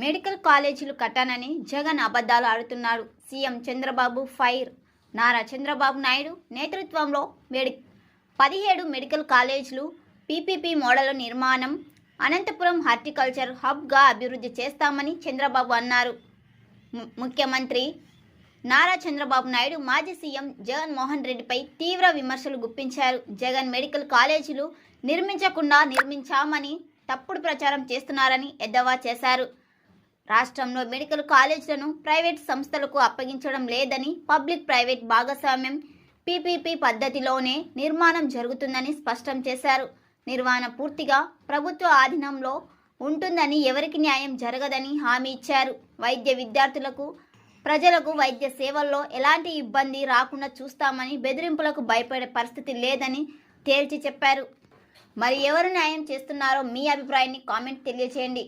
Medical కాలేజీలు కట్టానని జగన్ అబద్ధాలు ఆడుతున్నారు సీఎం చంద్రబాబు ఫైర్. నారా చంద్రబాబు నాయుడు నేతృత్వంలో మెడి పదిహేడు మెడికల్ కాలేజీలు పీపీపీ మోడల్ నిర్మాణం అనంతపురం హార్టికల్చర్ హబ్గా అభివృద్ధి చేస్తామని చంద్రబాబు అన్నారు. ము- ముఖ్యమంత్రి నారా చంద్రబాబు నాయుడు మాజీ సీఎం జగన్మోహన్ రెడ్డిపై తీవ్ర విమర్శలు గుప్పించారు. జగన్ మెడికల్ కాలేజీలు నిర్మించకుండా నిర్మించామని తప్పుడు ప్రచారం చేస్తున్నారని ఎద్దవా చేశారు. రాష్ట్రంలో మెడికల్ కాలేజీలను ప్రైవేట్ సంస్థలకు అప్పగించడం లేదని పబ్లిక్ ప్రైవేట్ భాగస్వామ్యం పీపీపీ పద్ధతిలోనే నిర్మాణం జరుగుతుందని స్పష్టం చేశారు. నిర్వహణ పూర్తిగా ప్రభుత్వ ఆధీనంలో ఉంటుందని ఎవరికి న్యాయం జరగదని హామీ ఇచ్చారు. వైద్య విద్యార్థులకు ప్రజలకు వైద్య సేవల్లో ఎలాంటి ఇబ్బంది రాకుండా చూస్తామని బెదిరింపులకు భయపడే పరిస్థితి లేదని తేల్చి చెప్పారు. మరి ఎవరు న్యాయం చేస్తున్నారో మీ అభిప్రాయాన్ని కామెంట్ తెలియచేయండి.